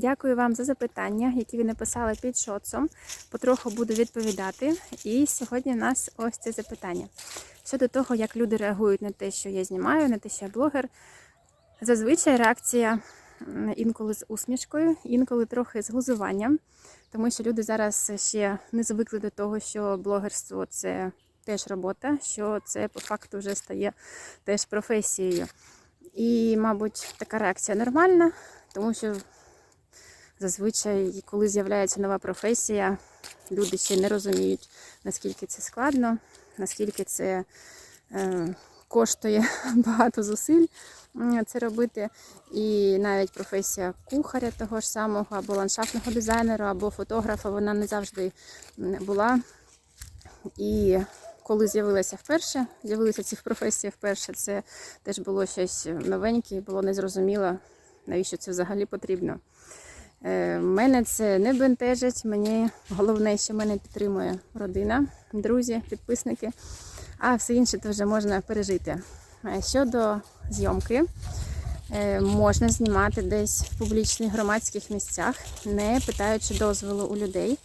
Дякую вам за запитання, які ви написали під шоцом. Потроху буду відповідати. І сьогодні у нас ось це запитання. Щодо того, як люди реагують на те, що я знімаю, на те, що я блогер. Зазвичай реакція інколи з усмішкою, інколи трохи з глузуванням, тому що люди зараз ще не звикли до того, що блогерство це теж робота, що це по факту вже стає теж професією. І, мабуть, така реакція нормальна, тому що зазвичай, коли з'являється нова професія, люди ще не розуміють, наскільки це складно, наскільки це е, коштує багато зусиль це робити. І навіть професія кухаря того ж самого, або ландшафтного дизайнера, або фотографа, вона не завжди була. І коли з'явилася вперше, з'явилися ці професії вперше, це теж було щось новеньке, було незрозуміло, навіщо це взагалі потрібно. Е, Мене це не бентежить. Мені головне, що мене підтримує родина, друзі, підписники, а все інше то вже можна пережити. Е, Щодо зйомки, е, можна знімати десь в публічних громадських місцях, не питаючи дозволу у людей.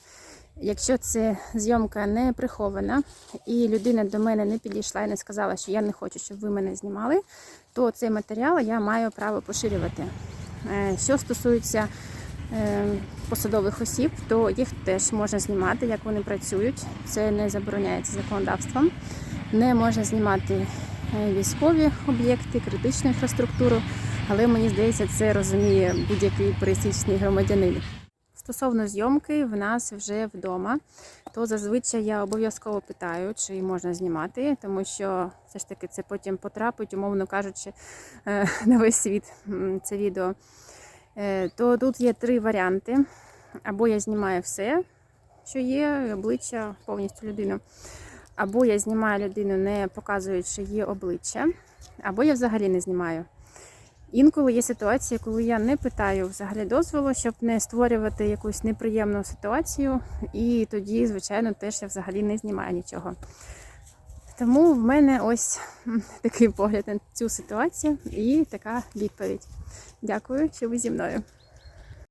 Якщо це зйомка не прихована, і людина до мене не підійшла і не сказала, що я не хочу, щоб ви мене знімали, то цей матеріал я маю право поширювати. Що стосується посадових осіб, то їх теж можна знімати, як вони працюють. Це не забороняється законодавством. Не можна знімати е, військові об'єкти, критичну інфраструктуру, але мені здається, це розуміє будь-який пересічний громадянин. Стосовно зйомки в нас вже вдома, то зазвичай я обов'язково питаю, чи можна знімати, тому що все ж таки це потім потрапить, умовно кажучи, е, на весь світ це відео. Е, То тут є три варіанти. Або я знімаю все, що є, обличчя повністю людину. Або я знімаю людину, не показуючи її обличчя, або я взагалі не знімаю. Інколи є ситуації, коли я не питаю взагалі дозволу, щоб не створювати якусь неприємну ситуацію, і тоді, звичайно, теж я взагалі не знімаю нічого. Тому в мене ось такий погляд на цю ситуацію і така відповідь. Дякую, що ви зі мною.